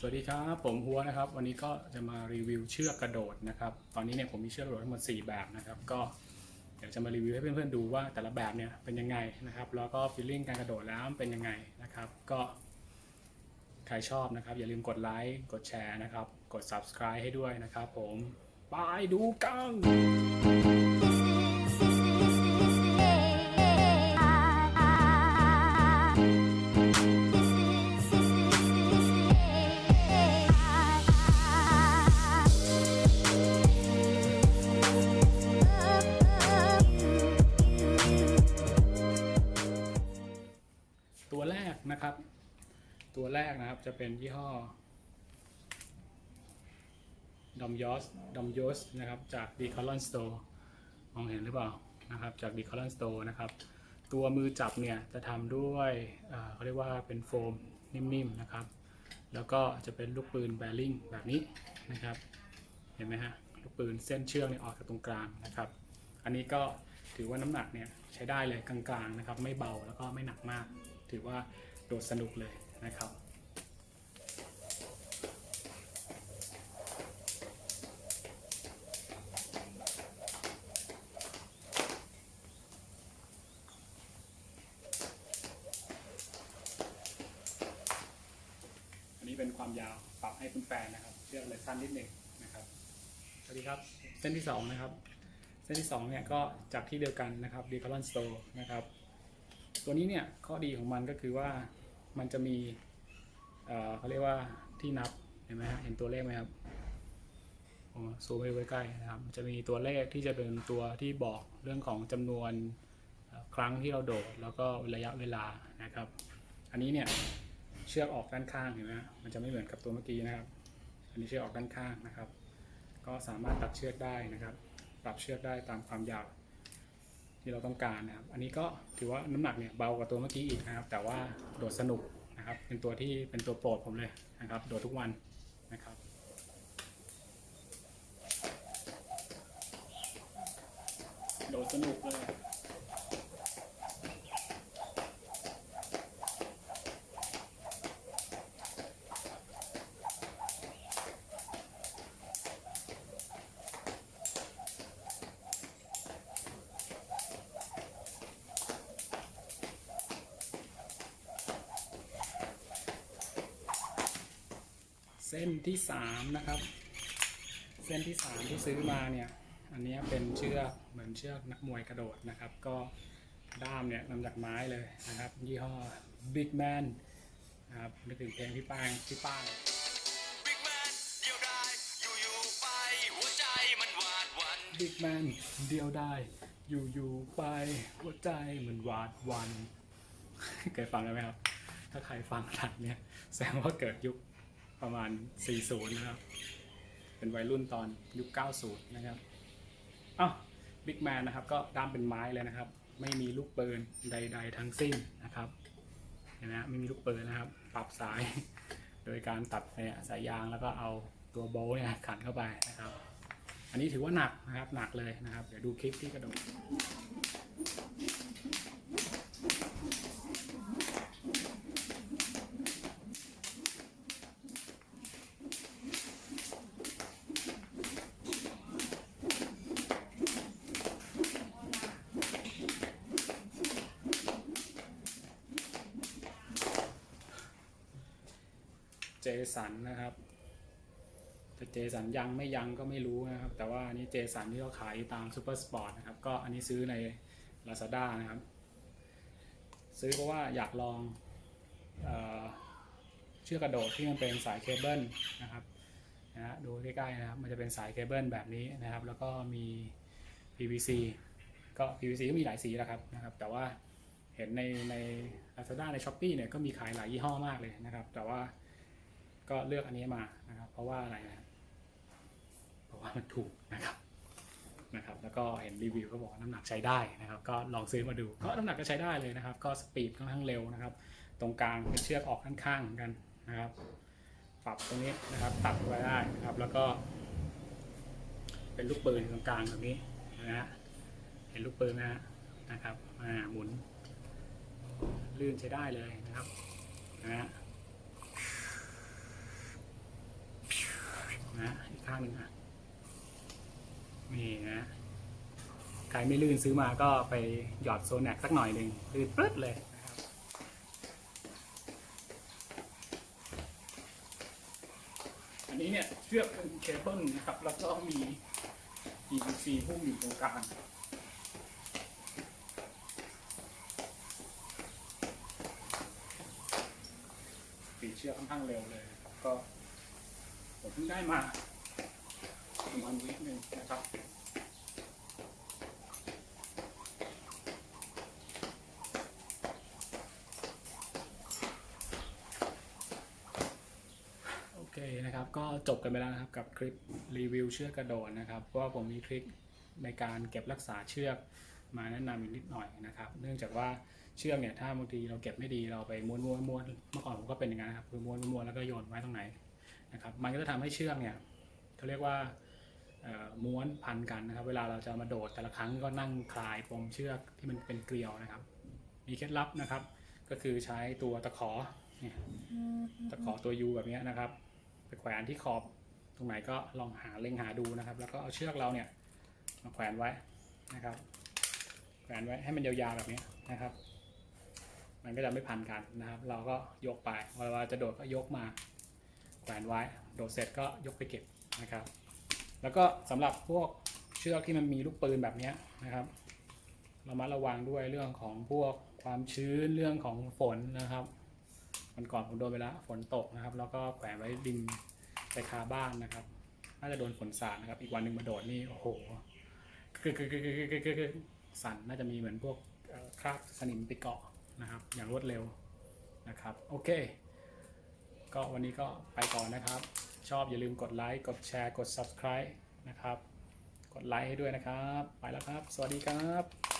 สวัสดีครับ ผมฮัวนะครับ วันนี้ก็จะมารีวิวเชือกกระโดดนะครับ ตอนนี้เนี่ยผมมีเชือกกระโดดทั้งหมด 4 แบบนะครับ ก็เดี๋ยวจะมารีวิวให้เพื่อนๆดูว่าแต่ละแบบเนี่ยเป็นยังไงนะครับ แล้วก็ฟีลลิ่งการกระโดดแล้วเป็นยังไงนะครับ ก็ใครชอบนะครับ อย่าลืมกดไลค์กดแชร์นะครับ กด subscribe ให้ด้วยนะครับ ผมไปดูกัน นะครับ ตัวแรกนะครับจะเป็นยี่ห้อดอมยอสดอมยอสนะครับจาก d e c o l o n Store มองเห็นหรือเปล่านะครับจาก d e c o l o n Store นะครับ ตัวมือจับเนี่ยจะทำด้วยเอ่อเขาเรียกว่าเป็นโฟมนิ่มๆนะครับ แล้วก็จะเป็นลูกปืนแบริ่งแบบนี้นะครับ เห็นไหมฮะลูกปืนเส้นเชือกเนี่ยออกจากตรงกลางนะครับ อันนี้ก็ถือว่าน้ำหนักเนี่ยใช้ได้เลยกลางๆนะครับ ไม่เบาแล้วก็ไม่หนักมาก ถือว่า โดดสนุกเลยนะครับอันนี้เป็นความยาวปรับให้คุณแฟนนะครับเชือกเลยสั้นนิดหนึ่งนะครับสวัสดีครับเส้นที่สองนะครับเส้นที่สองเนี่ยก็จากที่เดียวกันนะครับ d e c o l o n Store นะครับ ตัวนี้เนี่ยข้อดีของมันก็คือว่ามันจะมีเอ่อเขาเรียกว่าที่นับเห็นไหมฮะเห็นตัวเลขไหมครับผมซูมไปไว้ใกล้นะครับจะมีตัวเลขที่จะเป็นตัวที่บอกเรื่องของจำนวนครั้งที่เราโดด แล้วก็ระยะเวลานะครับ อันนี้เนี่ยเชือกออกด้านข้างเห็นไหมฮะมันจะไม่เหมือนกับตัวเมื่อกี้นะครับ อันนี้เชือกออกด้านข้างนะครับ ก็สามารถตัดเชือกได้นะครับ ปรับเชือกได้ตามความยาว ที่เราต้องการนะครับ อันนี้ก็ถือว่าน้ำหนักเนี่ยเบากว่าตัวเมื่อกี้อีกนะครับ แต่ว่าโดดสนุกนะครับ เป็นตัวที่เป็นตัวโปรดผมเลยนะครับ โดดทุกวันนะครับโดดสนุกเลย เส้นที่สามนะครับ เส้นที่สามที่ซื้อมาเนี่ย อันนี้เป็นเชือกเหมือนเชือกนักมวยกระโดดนะครับ ก็ด้ามเนี่ยนำจากไม้เลยนะครับ ยี่ห้อ Big Man นะครับนึกถึงเพลงพี่ป้างพี่ป้างบิ๊กแมนเดียวดายอยู่ๆไปหัวใจมันหวาดหวั่นบิ๊กแมนเดียวได้อยู่อยู่ๆไปหัวใจเหมือนหวาดหวัน เคยฟังกันไหมครับ ถ้าใครฟังทันเนี่ยแสดงว่าเกิดยุค ประมาณ 40 นะครับ เป็นวัยรุ่นตอนยุค 90 นะครับอ้าวบิ๊กแมนนะครับ ก็ด้ามเป็นไม้เลยนะครับ ไม่มีลูกปืนใด ๆ ทั้งสิ้นนะครับเห็นไหมไม่มีลูกปืนนะครับ ปรับสาย โดยการตัดเนี่ยสายยางแล้วก็เอาตัวโบล์เนี่ยขันเข้าไปนะครับ อันนี้ถือว่าหนักนะครับหนักเลยนะครับ เดี๋ยวดูคลิปที่กระโดด สันนะครับแต่เจสันยังไม่ยังก็ไม่รู้นะครับ แต่ว่าอันนี้เจสันที่เขาขายตามซูเปอร์สปอร์ตนะครับ ก็อันนี้ซื้อใน Lazada นะครับ ซื้อเพราะว่าอยากลองเออเชือกกระโดดที่มันเป็นสายเคเบิลนะครับนะฮะดูใกล้ๆนะครับ มันจะเป็นสายเคเบิลแบบนี้นะครับ แล้วก็มี PVC ก็ PVC ก็มีหลายสีแล้วครับนะครับ แต่ว่าเห็นในใน Lazada ใน s h อ p e e เนี่ยก็มีขายหลายยี่ห้อมากเลยนะครับ แต่ว่า ก็เลือกอันนี้มานะครับ เพราะว่าอะไรนะเพราะว่ามันถูกนะครับนะครับ แล้วก็เห็นรีวิวก็บอกน้ำหนักใช้ได้นะครับ ก็ลองซื้อมาดูก็น้ำหนักก็ใช้ได้เลยนะครับ ก็สปีดค่อนข้างเร็วนะครับ ตรงกลางเป็นเชือกออกข้างเหมือนกันนะครับ ปรับตรงนี้นะครับ ตัดไว้ได้นะครับ แล้วก็ เป็นลูกปืนตรงกลางแบบนี้นะฮะเห็นลูกปืนนะฮะนะครับอ่าหมุนลื่นใช้ได้เลยนะครับนะฮะ นะอีกข้างหนึ่งอะนี่นะใครไม่ลื่นซื้อมาก็ไปหยอดโซนแนกสักหน่อยหนึ่งลื่นปึ๊ดเลยนะครับอันนี้เนี่ยเชือกเป็นเคเบิลนะครับ แล้วก็มี EPC พุ่งอยู่ตรงกลางปีเชือกค่อนข้างเร็วเลยครับก็ ผมเพิ่งได้มาประมาณวิหนึ่งนะครับโอเคนะครับก็จบกันไปแล้วนะครับกับคลิปรีวิวเชือกกระโดดนะครับเพราะว่าผมมีทริคในการเก็บรักษาเชือกมาแนะนำอีกนิดหน่อยนะครับ เนื่องจากว่าเชือกเนี่ยถ้าบางทีเราเก็บไม่ดีเราไปม้วนม้วนม้วนเมื่อก่อนผมก็เป็นอย่างนั้นครับคือม้วนม้วนแล้วก็โยนไว้ตรงไหน นะครับมันก็จะทำให้เชือกเนี่ยเขาเรียกว่าเอ่อม้วนพันกันนะครับ เวลาเราจะมาโดดแต่ละครั้งก็นั่งคลายปมเชือกที่มันเป็นเกลียวนะครับ มีเคล็ดลับนะครับ ก็คือใช้ตัวตะขอเนี่ยตะขอตัวยูแบบเนี้ยนะครับ ไปแขวนที่ขอบตรงไหนก็ลองหาเล็งหาดูนะครับ แล้วก็เอาเชือกเราเนี่ยมาแขวนไว้นะครับ แขวนไว้ให้มันยาวๆแบบนี้นะครับ มันก็จะไม่พันกันนะครับ เราก็ยกไปเวลาจะโดดก็ยกมา แขวนไว้โดดเสร็จก็ยกไปเก็บนะครับ แล้วก็สำหรับพวกเชือกที่มันมีลูกปืนแบบนี้นะครับเรามาระวังด้วยเรื่องของพวกความชื้นเรื่องของฝนนะครับวันก่อนผมโดนไปแล้วฝนตกนะครับ แล้วก็แขวนไว้ดินไปคาบ้านนะครับน่าจะโดนฝนสาดนะครับ อีกวันหนึ่งมาโดดนี่โอ้โหคือคือคือคือคือคือสั่นน่าจะมีเหมือนพวกคราบสนิมไปเกาะนะครับ อย่างรวดเร็วนะครับ โอเค ก็วันนี้ก็ไปก่อนนะครับ ชอบอย่าลืมกดไลค์กดแชร์กด subscribe นะครับ กดไลค์ให้ด้วยนะครับ ไปแล้วครับ สวัสดีครับ